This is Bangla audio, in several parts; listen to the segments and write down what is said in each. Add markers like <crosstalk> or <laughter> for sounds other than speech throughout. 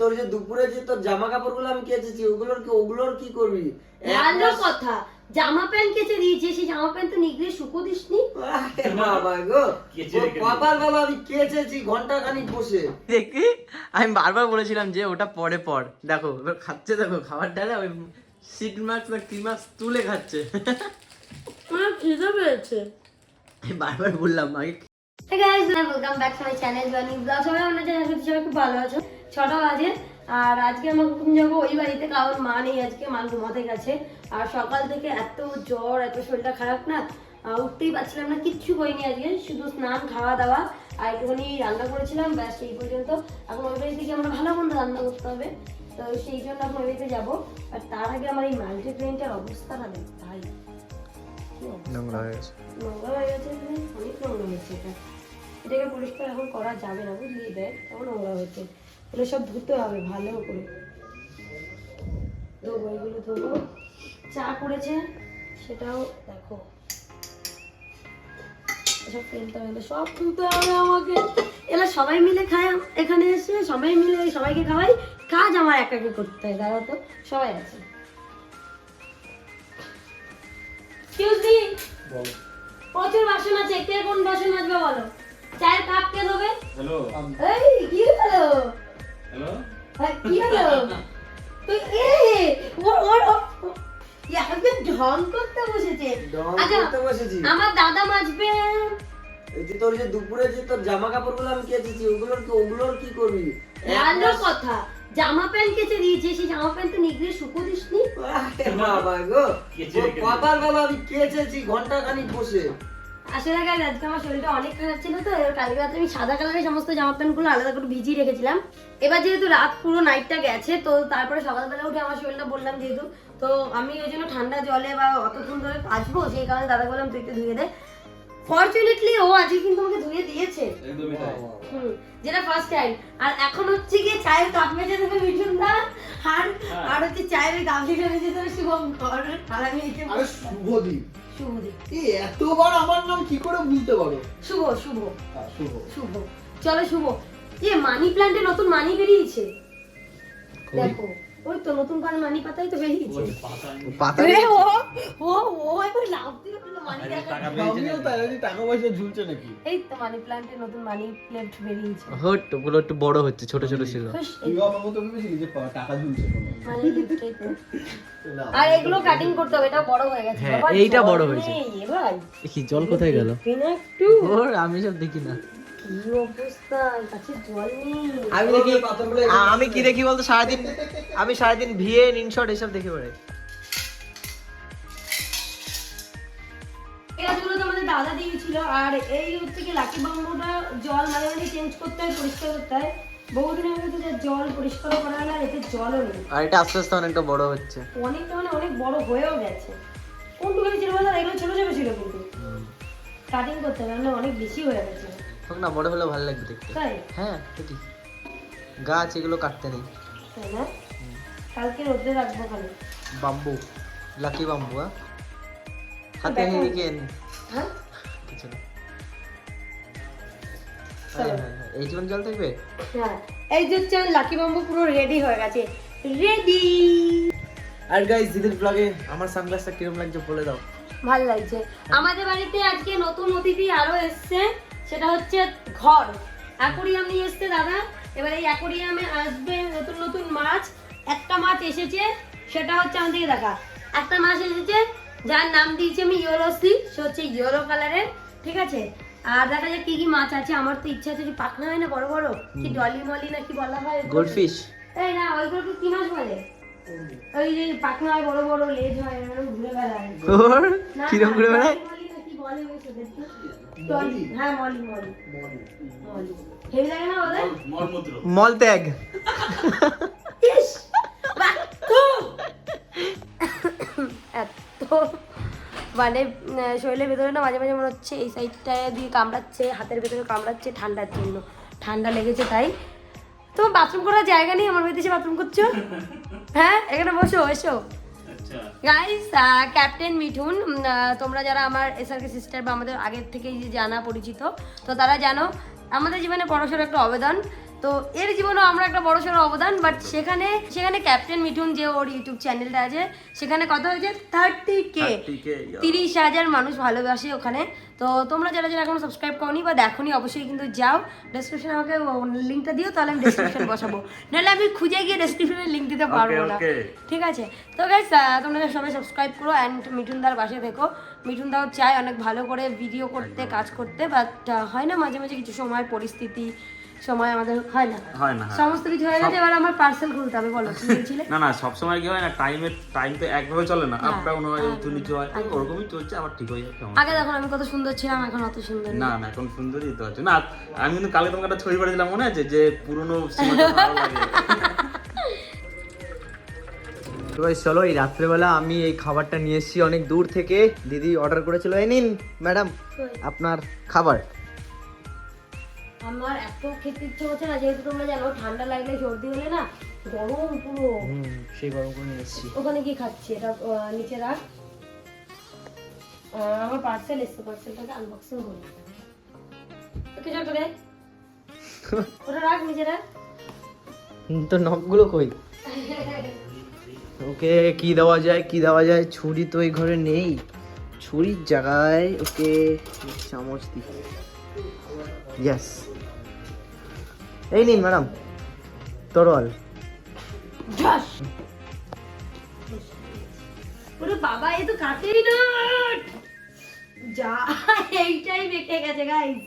তোর যে দুপুরে যে তোর জামা কাপড়গুলো আমি কেচেছি ওগুলোর কি ওগুলোর কি করবি? ভালো কথা। জামা প্যান্ট কেচে দিয়েছে সেই জামা প্যান্ট তো নিগড়ে শুকো দিসনি। বাবা গো কপাল বাবা আমি কেচেছি ঘণ্টা খানিক বসে। দেখি আমি বারবার বলেছিলাম যে ওটা পরে পর। দেখো এবার খাচ্ছে দেখো খাবার ডালে ওই সিট মার্কস বা কি মার্কস তুলে খাচ্ছে। আমার খিদে পেয়েছে। আমি বারবার বললাম আগে Hey guys, welcome back to my channel, Bunny Vlog. সবাই আমরা জানি আশা করি সবাই খুব ভালো আছো? ছটা বাজে। আর আজকে আমরা হুকুম যাব ওই বাড়িতে কারণ মা নেই আজকে মা ঘুমাতে গেছে। আর সকাল থেকে এত জ্বর এত শরীরটা খারাপ না উঠতেই পারছিলাম না কিচ্ছু করিনি আজকে শুধু স্নান খাওয়া দাওয়া আর একটুখানি রান্না করেছিলাম ব্যাস এই পর্যন্ত। এখন ওই বাড়ি থেকে আমরা ভালো মন্দ রান্না করতে হবে তো সেই জন্য এখন ওই বাড়িতে যাব। আর তার আগে আমার এই মাল্টিপ্লেনটার অবস্থাটা দেখ ভাই। নোংরা হয়ে গেছে। নোংরা হয়ে গেছে অনেক নোংরা হয়েছে এটা। এটাকে পরিষ্কার এখন করা যাবে না বুঝলি? দেয় কেমন নোংরা হয়েছে। এগুলো সব ধুতে হবে ভালো করে। ধোবো এগুলো ধোবো। চা করেছে সেটাও দেখো। এসব ফেলতে হবে সব তুলতে হবে আমাকে। এরা সবাই মিলে খায় এখানে এসে সবাই মিলে সবাইকে খাওয়াই। কাজ আমার একাকে করতে হয় দাদা তো সবাই আছে। প্রচুর বাসন আছে কে কোন বাসন মাজবে বলো? চায়ের কাপ কে দেবে? হ্যালো। এই কি হলো? হ্যালো। এই, কি হলো? তুই এ ওর ওর ওর- ঢং করতে বসেছে। ঢং আচ্ছা করতে বসেছি। আমার দাদা মাজবে। এই যে তোর যে দুপুরে যে তোর জামা কাপড়গুলো আমি কেচেছি ওগুলোর কি ওগুলোর কি করবি? ভালো কথা। জামা প্যান্ট কেচে দিয়েছে সেই জামা প্যান্ট তো নিগড়ে শুকো দিসনি। বাবা গো কপাল বাবা আমি কেচেছি ঘণ্টা খানিক বসে। আসলে গাইজ আজকে আমার শরীরটা অনেক খারাপ ছিল তো এবার কালকে রাতে আমি সাদা কালারের সমস্ত জামা প্যান্টগুলো আলাদা করে ভিজিয়ে রেখেছিলাম। এবার যেহেতু রাত পুরো নাইটটা গেছে তো তারপরে সকালবেলা উঠে আমার শরীরটা বললাম যেহেতু তো আমি ওই জন্য ঠান্ডা জলে বা অতক্ষণ ধরে কাচবো সেই কারণে দাদা বললাম তুই একটু ধুয়ে দে। ফর্চুনেটলি ও আজকে কিন্তু আমাকে ধুয়ে দিয়েছে। যেটা ফার্স্ট টাইম আর এখন হচ্ছে গিয়ে চায়ের কাপ মেজে দেবে মিঠুন দা আর আর হচ্ছে চায়ের কাপ মেজে দেবে শুভম কর আর আমি আরে শুভদীপ। শুভদীপ। এই এতবার আমার নাম কি করে ভুলতে পারো? শুভ শুভ। হ্যাঁ, শুভ। শুভ। চলো শুভ। এ মানি প্ল্যান্টে নতুন মানি বেরিয়েছে। দেখো। ওই তো নতুন করে মানি পাতাই তো বেরিয়েছে। পাতা ও ও ও একবার লাভ দিয়ে মানি টাকা পেয়েছে তাই টাকা পয়সা ঝুলছে নাকি? এই তো মানি প্ল্যান্টে নতুন মানি প্ল্যান্ট বেরিয়েছে। হট ওগুলো একটু বড় হচ্ছে ছোট ছোট ছিল। তুই আমার মতো ভেবেছিলি যে টাকা ঝুলছে মানি আর এগুলো কাটিং করতে হবে এটা বড় হয়ে গেছে। হ্যাঁ, এইটা বড় হয়েছে। কি জল কোথায় গেল? একটু ওর আমি সব দেখি না। আমি দেখি আমি কি দেখি বলতো? সারাদিন আমি সারাদিন ভিএ ইনশট এসব দেখে আমাদের দাদা দিয়েছিল আর এই হচ্ছে কি লাকি বাম্বুটা জল মাঝে মাঝে চেঞ্জ করতে হয় পরিষ্কার করতে হয়। বহুদিন আগে তো জল পরিষ্কার করা হলো আর এতে জলও নেই। আর এটা আস্তে আস্তে অনেকটা বড় হচ্ছে। অনেকটা মানে অনেক বড় হয়েও গেছে। কোনটুখানি ছিল বলো এগুলো ছোট ছোট ছিল কিন্তু। কাটিং করতে হবে অনেক বেশি হয়ে গেছে। হোক না বড় হলে ভালো লাগবে দেখতে। হ্যাঁ ঠিকই। গাছ এগুলো কাটতে নেই। কালকে রোদে রাখব বাম্বু লাকি বাম্বু হ্যাঁ হাতে। হেরিকেন হ্যাঁ? কিছু না। হ্যাঁ, হ্যাঁ, হ্যাঁ। এই জীবন জল থাকবে? হ্যাঁ। এই যে লাকি বাম্বু পুরো রেডি হয়ে গেছে। রেডি আর গাইস দিদির ব্লগে আমার সানগ্লাসটা কীরকম লাগছে বলে দাও। ভালো লাগছে। আমাদের বাড়িতে আজকে নতুন অতিথি আরও এসছে। সেটা হচ্ছে ঘর। অ্যাকোরিয়াম নিয়ে এসছে দাদা। এবার এই অ্যাকোরিয়ামে আসবে নতুন নতুন মাছ। একটা মাছ এসেছে সেটা হচ্ছে আমাদেরকে দেখা। একটা মাছ এসেছে যার নাম দিয়েছি আমি ইয়োলোসি সে হচ্ছে ইয়েলো কালারের ঠিক আছে? আর দেখা যায় কি কি মাছ আছে। আমার তো ইচ্ছা আছে যে পাখনা হয় না বড় বড়? কি ডলি মলি না কি বলা হয়? গোল্ডফিশ। এই না ওইগুলো কি মাছ বলে? ওই যে পাখনা হয় বড় বড় লেজ হয় এরকম ঘুরে বেড়ায়। না, কিরম বেড়ায়? হ্যাঁ মলি মলি। মলি। হেভি লাগে না ওদের? মর্মদ্র মল ত্যাগ। ইস, বাহ, খুব। এত। মানে শরীরের ভেতরে না মাঝে মাঝে মনে হচ্ছে এই সাইডটায় দিয়ে কামড়াচ্ছে হাতের ভেতরে কামড়াচ্ছে ঠান্ডার জন্য। ঠান্ডা লেগেছে তাই। তোমার বাথরুম করার জায়গা নেই আমার বাড়িতে এসে বাথরুম করছ? হ্যাঁ এখানে বসো এসো। গাইস ক্যাপ্টেন মিঠুন তোমরা যারা আমার এসআরকে সিস্টার বা আমাদের আগের থেকেই যে জানা পরিচিত, তো তারা জানো, আমাদের জীবনে বড়সড় একটা অবদান। তো এর জীবনেও আমরা একটা বড় সড়ো অবদান বাট সেখানে সেখানে ক্যাপ্টেন মিঠুন যে ওর ইউটিউব চ্যানেলটা আছে সেখানে কত হয়েছে থার্টি কে তিরিশ হাজার মানুষ ভালোবাসে ওখানে। তো তোমরা যারা যারা এখনও সাবস্ক্রাইব করনি বা দেখোনি অবশ্যই কিন্তু যাও। ডেসক্রিপশনে আমাকে লিঙ্কটা দিও তাহলে আমি ডেসক্রিপশন বসাবো। নাহলে আমি খুঁজে গিয়ে ডেসক্রিপশনে লিঙ্ক দিতে পারব না। ঠিক আছে? তো গাইস তোমরা সবাই সাবস্ক্রাইব করো অ্যান্ড মিঠুন মিঠুনদার পাশে থেকো। মিঠুনদাও চায় অনেক ভালো করে ভিডিও করতে কাজ করতে বাট হয় না মাঝে মাঝে কিছু সময় পরিস্থিতি সময় আমাদের হয় না। হয় না হ্যাঁ। সমস্ত কিছু হয়ে গেছে এবার আমার পার্সেল খুলতে হবে বলো না না সবসময় কি হয় না টাইমের টাইম তো একভাবে চলে না। হ্যাঁ, আপ ডাউন হয় একটু নিচু হয় ওরকমই চলছে আবার ঠিক হয়ে যাচ্ছে আগে দেখুন আমি কত সুন্দর ছিলাম এখন অত সুন্দর না না এখন সুন্দরই তো আছে। না আমি কিন্তু কালকে তোমাকে একটা ছবি পাঠিয়েছিলাম মনে আছে? যে পুরনো ভালো লাগে। তো guys, চলো এই রাত্রেবেলা আমি এই খাবারটা নিয়ে এসেছি অনেক দূর থেকে। দিদি অর্ডার করেছিল। এই নিন ম্যাডাম আপনার খাবার। আমার এত খেতে ইচ্ছে হচ্ছে না যেহেতু তোমরা জানো ঠান্ডা লাগলে সর্দি হলে না গরম পুরো। হুম সেই গরম করে নিয়ে এসেছি। ওখানে কি খাচ্ছি এটা নিচে রাখ। আমার পার্সেল এসছে পার্সেলটাকে আনবক্সিং করি ওটা রাখ নিচে রাখ। তো নখগুলো কই? ওকে কি দেওয়া যায় কি দেওয়া যায়? ছুরি তো এই ঘরে নেই। ছুরির জায়গায় ওকে চামচ দি। ইয়েস এই নিন, ম্যাডাম। তরোয়াল। ওরে বাবা, এ তো কাটেই না যা, এইটাই বেঁকে গেছে গাইস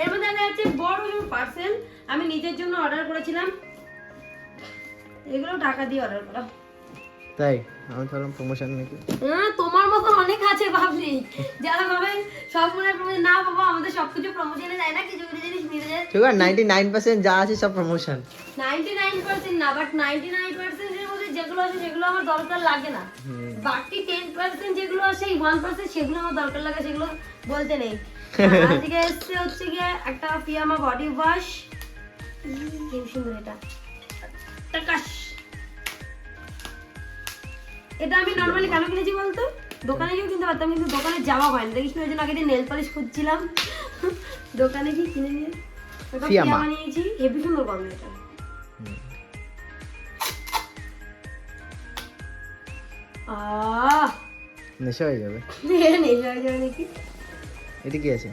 এর মধ্যে দেখা যাচ্ছে বড় পার্সেল আমি নিজের জন্য অর্ডার করেছিলাম। এগুলো টাকা দিয়ে অর্ডার করা। তাই? আমি ভাবলাম প্রমোশন নাকি? হ্যাঁ, তোমার মতো অনেক আছে ভাবলি। যারা ভাবে সব মনে প্রমোশন না বাবা আমাদের সবকিছু প্রমোশনে যায় না কিছু কিছু জিনিস মিলে যায়। ঠিক আছে নাইনটি নাইন পার্সেন্ট যা আছে সব প্রমোশন নাইনটি নাইন পার্সেন্ট না বাট নাইনটি নাইন পার্সেন্টের মধ্যে যেগুলো আছে সেগুলো আমার দরকার লাগে না। বাকি টেন পার্সেন্ট যেগুলো আছে এই ওয়ান পার্সেন্ট সেগুলো আমার দরকার লাগে সেগুলো বলতে নেই। <laughs> আজকে এসছে হচ্ছে গিয়ে একটা ফিয়ামা বডি ওয়াশ কি সুন্দর এটা। টাকাশ এটা আমি নর্মালি কেন কিনেছি বলতো? দোকানে গিয়েও কিনতে পারতাম কিন্তু দোকানে যাওয়া হয় না দেখিস ওই জন্য আগে নেল পালিশ খুঁজছিলাম। দোকানে গিয়ে কিনে নিয়ে ফিয়ামা। নিয়েছি। হেভি সুন্দর গন্ধ এটা। আহ! নেশা হয়ে যাবে। নেশা হয়ে যাবে নাকি? এটা কি আছে?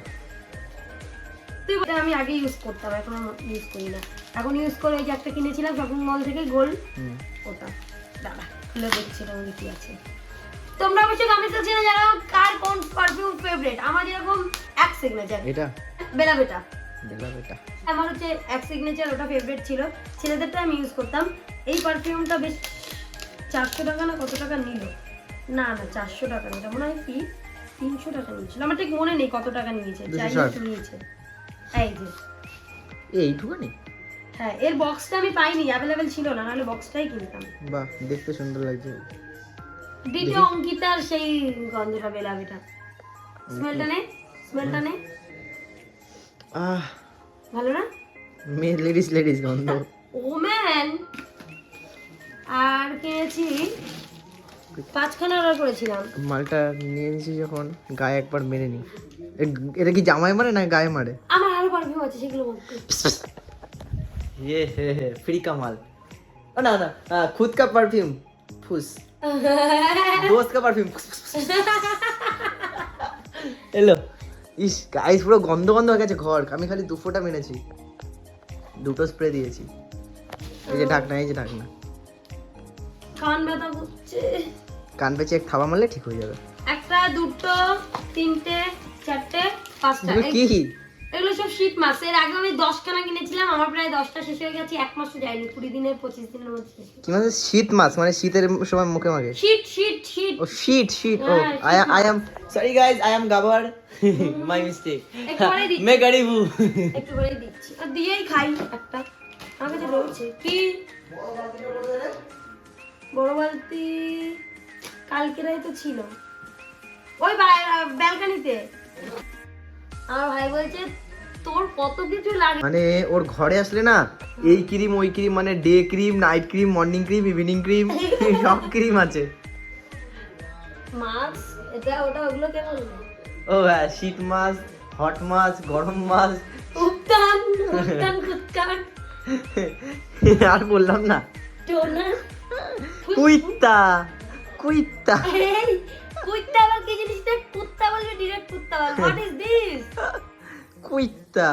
তুই আমি আগে ইউজ করতাম এখন ইউজ করি না। এখন ইউজ করে যে একটা কিনেছিলাম শপিং মল থেকে গোল হুম। ওটা। খুলে দেখছি এটা মধ্যে কি আছে। তোমরা অবশ্যই কমেন্ট সেকশনে জানাও কার কোন পারফিউম ফেভারিট আমার যেরকম এক সিগনেচার এটা? বেলা বেটা। বেলা বেটা। আমার হচ্ছে এক সিগনেচার ওটা ফেভারিট ছিল। ছেলেদেরটা আমি ইউজ করতাম। এই পারফিউমটা বেশ চারশো টাকা না কত টাকা নিল? না না চারশো টাকা না মনে হয় কি? তিনশো টাকা নিয়েছিল। আমার ঠিক মনে নেই কত টাকা নিয়েছে। যাই নিয়েছে। এই যে। এইটুকুনি? হ্যাঁ এর বক্সটা আমি পাইনি অ্যাভেলেবেল ছিল না নাহলে বক্সটাই কিনতাম। বাহ দেখতে সুন্দর লাগছে। দ্বিতীয় অঙ্কিতার সেই গন্ধটা বেলা বেটা স্মেলটা নে স্মেলটা নে। আহ ভালো না? মেয়ে লেডিস লেডিস গন্ধ। ওম্যান আর কিনেছি পাঁচখানা অর্ডার করেছিলাম। মালটা নিয়ে নিয়েছি যখন গায়ে একবার মেরে নি। এটা কি জামাই মারে না গায়ে মারে? আমার আরও পারফিউম আছে সেগুলো বলতে ये है है फ्री का माल ओ ना ना आ, खुद का परफ्यूम फुस दोस्त का परफ्यूम এলো ইস গাইস পুরো গন্ধ গন্ধ হয়ে গেছে ঘর আমি খালি দু ফোঁটা মেরেছি দুটো স্প্রে দিয়েছি এই যে ঢাকনা এই যে ঢাকনা কান ব্যথা করছে কান পেঁচে এক থাবা মারলে ঠিক হয়ে যাবে একটা দুটো তিনটে চারটে পাঁচটা এগুলো কি এগুলো সব শীত মাস এর আগে আমি দশখানা কিনেছিলাম আমার প্রায় দশটা শেষ হয়ে গেছে এক মাসও যায়নি কুড়ি দিনের পঁচিশ দিনের মধ্যে কি মানে শীত মাস মানে শীতের সময় মুখে মাগে শীত শীত শীত। ও shit shit oh I I'm sorry guys I'm গাবার। My mistake মে গরিব একটু করে দিচ্ছি। আর দিয়েই খাই একটা। আমার কাছে রয়েছে। কি? বড় বালতি। কালকেরাই তো ছিল। ওই ব্যালকানিতে। আমার ভাই বলছে তোর কত কিছু লাগে? মানে ওর ঘরে আসলে না এই ক্রিম ওই ক্রিম মানে day cream night cream morning cream evening cream <laughs> সব ক্রিম আছে। মাছ এটা ওটা ওগুলো কে ও হ্যাঁ শীত মাছ হট মাছ গরম মাছ। উত্তান উত্তান <laughs> কুৎকান আর বললাম না। টোনা। কুইত্তা কুইত্তা। কুত্তা কি জিনিস দেখ কুত্তা বলবে ডিরেক্ট কুত্তা বল। হোয়াট ইজ দিস কুইত্তা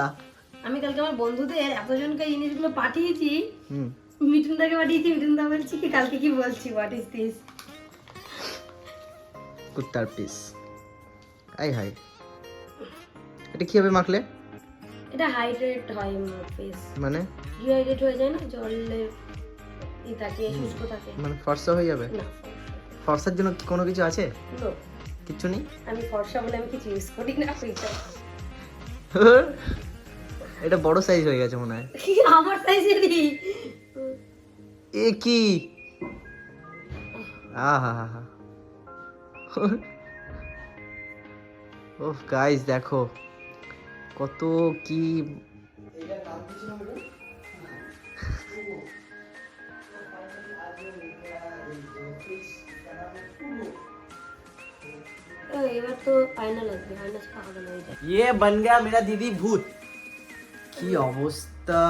আমি কালকে আমার বন্ধুদের এতজনকে জিনিসগুলো পাঠিয়েছি। হুম। মিঠুন দাকে পাঠিয়েছি মিঠুন দা বলছি কি কালকে কি বলছি হোয়াট ইজ দিস কুত্তার পিস। আই হাই এটা কীভাবে মাখলে? এটা হাইড্রেট হয় ফেস মানে? ডিহাইড্রেট হয়ে যায় না জলে ই থাকে শুষ্ক থাকে। মানে ফর্সা হয়ে যাবে? না ফর্সার জন্য কি কোনো কিছু আছে? কিচ্ছু নেই? আমি ফর্সা বলে আমি কিছু ইউজ করি না ফিল্টার এটা বড় সাইজ হয়ে গেছে মনে হয়। আমার সাইজেরই এ কি? আহা হা হা ও গাইস দেখো। কত কি তো <laughs> ফাইনাল আসবে ফাইনাল ছাড়া হবে না এটা ये बन गया मेरा दीदी भूत কি অবস্থা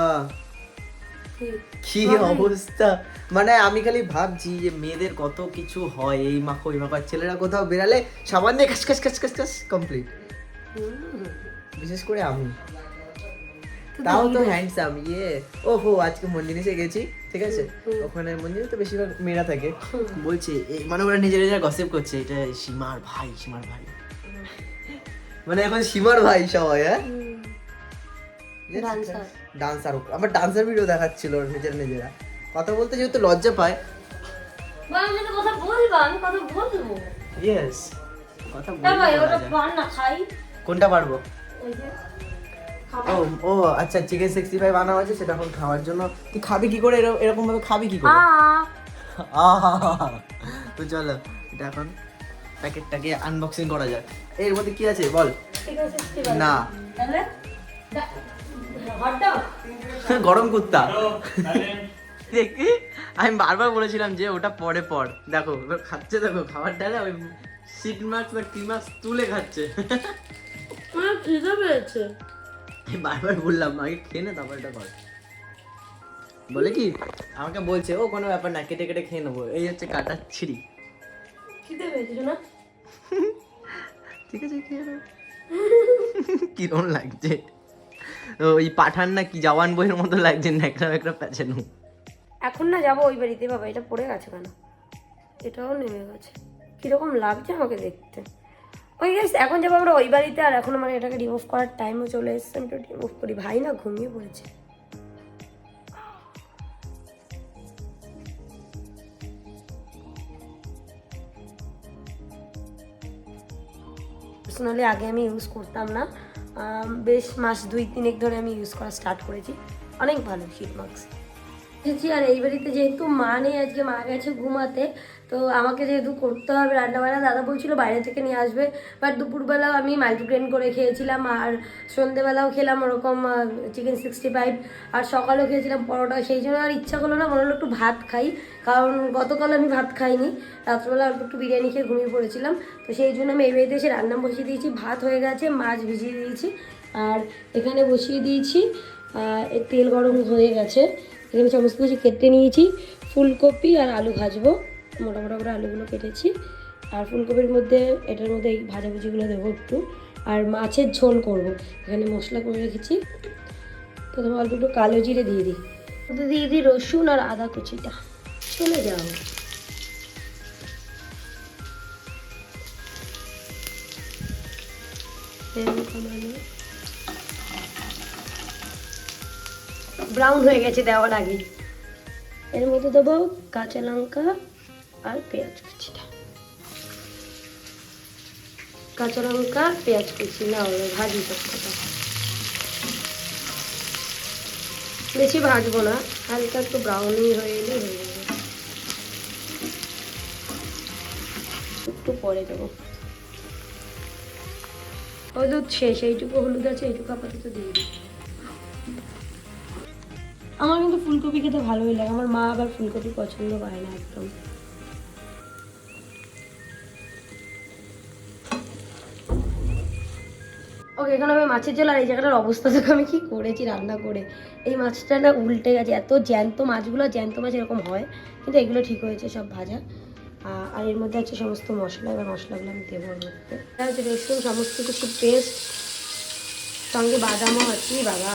কি অবস্থা মানে আমি খালি ভাবছি যে মেয়েদের কত কিছু হয় এই মাখো এই মাখো আর ছেলেরা কোথাও বেরালে সামান্য খাস খাস খাস খাস খাস কমপ্লিট বিশেষ করে আমি তাও তো হ্যান্ডসাম ইয়ে ওহো আজকে মন্দিরে গেছি ঠিক আছে? ওখানে মন্দিরে তো বেশিরভাগ মেয়েরা থাকে। বলছে মানে ওরা নিজেরা নিজেরা গসিপ করছে এটা সীমার ভাই সীমার ভাই। মানে এখন সীমার ভাই সবাই হ্যাঁ. ডান্সার আমার ডান্সার ভিডিও দেখাচ্ছিল নিজেরা নিজেরা। কথা বলতে যেহেতু লজ্জা পায়। কথা বলব আমি কথা বলব। ইয়েস কথা খাই। কোনটা পারব? ও ও আচ্ছা চিকেন সিক্সটি ফাইভ আনা হয়েছে সেটা এখন খাওয়ার জন্য। তুই খাবি কি করে? এরকম- ভাবে খাবি কি করে? আহা! তো চলো এটা এখন প্যাকেটটাকে আনবক্সিং করা যাক। এর মধ্যে কি আছে? বল। না। গরম কুত্তা। দেখি আমি বারবার বলেছিলাম যে ওটা পরে পর। দেখো এবার খাচ্ছে দেখো খাবার ডালে ওই সিট মার্কস বা কি মার্কস তুলে খাচ্ছে। আমার খিদে পেয়েছে। বারবার বললাম আগে খেয়ে নে তারপর এটা কর। বলে কি? আমাকে বলছে ও কোনো ব্যাপার না কেটে কেটে খেয়ে নেব। এই হচ্ছে কাটার ছিঁড়ি খিদে পেয়েছে না? ঠিক আছে খেয়ে নে। কিরম লাগছে? ওই পাঠান না কি জওয়ান বইয়ের মতো লাগছে ন্যাকড়া ন্যাকড়া প্যাচানো এখন না যাব ওই বাড়িতে বাবা এটা পড়ে গেছে কেন? এটাও নেমে গেছে। কীরকম লাগছে আমাকে দেখতে। ওই গেস এখন যাব আমরা ওই বাড়িতে, আর এখন মানে এটাকে রিমুভ করার টাইমও চলে এসছে। আমি একটু রিমুভ করি। ভাই না ঘুমিয়ে পড়েছে। পার্সোনালি আগে আমি ইউজ করতাম না। বেশ মাস দুই তিনেক ধরে আমি ইউজ করা স্টার্ট করেছি। অনেক ভালো মার্কস এসেছি আর এই বাড়িতে যেহেতু মা নেই, আজকে মা গেছে ঘুমাতে। তো আমাকে যেহেতু করতে হবে রান্নাবান্না, দাদা বলছিল বাইরে থেকে নিয়ে আসবে। বাট দুপুরবেলাও আমি মাল্টিগ্রেন করে খেয়েছিলাম আর সন্ধেবেলাও খেলাম ওরকম চিকেন সিক্সটি ফাইভ আর সকালেও খেয়েছিলাম পরোটা। সেই জন্য আর ইচ্ছা করল না, মনে হলো একটু ভাত খাই। কারণ গতকাল আমি ভাত খাইনি, রাত্রবেলা অল্প একটু বিরিয়ানি খেয়ে ঘুমিয়ে পড়েছিলাম। তো সেই জন্য আমি এই এসে রান্না বসিয়ে দিয়েছি, ভাত হয়ে গেছে, মাছ ভিজিয়ে দিয়েছি। আর এখানে বসিয়ে দিয়েছি তেল গরম হয়ে গেছে। এখানে সমস্ত কিছু কেটে নিয়েছি, ফুলকপি আর আলু ভাজবো। মোটা মোটা করে আলুগুলো কেটেছি। আর ফুলকপির মধ্যে, এটার মধ্যে এই ভাজাভুজিগুলো দেবো একটু। আর মাছের ঝোল করব। এখানে মশলা করে রেখেছি। প্রথমে অল্প একটু কালো জিরে দিয়ে দিই। দিয়ে দিই রসুন আর আদা কুচিটা। চলে যাও। ব্রাউন হয়ে গেছে দেওয়ার আগে। এর মধ্যে দেবো কাঁচা লঙ্কা আর পেঁয়াজ কুচিটা। কাঁচা লঙ্কা, পেঁয়াজ কুচি, না হলে ভাজি সবকটা বেশি ভাজবো না, হালকা একটু ব্রাউনই হয়ে এলে হয়ে যাবে। একটু পরে দেবো। হলুদ শেষ, এইটুকু হলুদ আছে, এইটুকু আপাতত দিয়ে দিই। আমার কিন্তু ফুলকপি খেতে ভালোই লাগে, আমার মা আবার ফুলকপি পছন্দ করে না একদম। ওকে, এখানে আমি মাছের জল আর এই জায়গাটার অবস্থা দেখো, আমি কি করেছি রান্না করে। এই মাছটা না উল্টে গেছে, এত জ্যান্ত মাছগুলো, জ্যান্ত মাছ এরকম হয়, কিন্তু এগুলো ঠিক হয়েছে, সব ভাজা। আর এর মধ্যে আছে সমস্ত মশলা, এবার মশলাগুলো আমি দেবো ওর মধ্যে। হচ্ছে সমস্ত কিছু পেস্ট সঙ্গে বাদামও আছে, বাবা।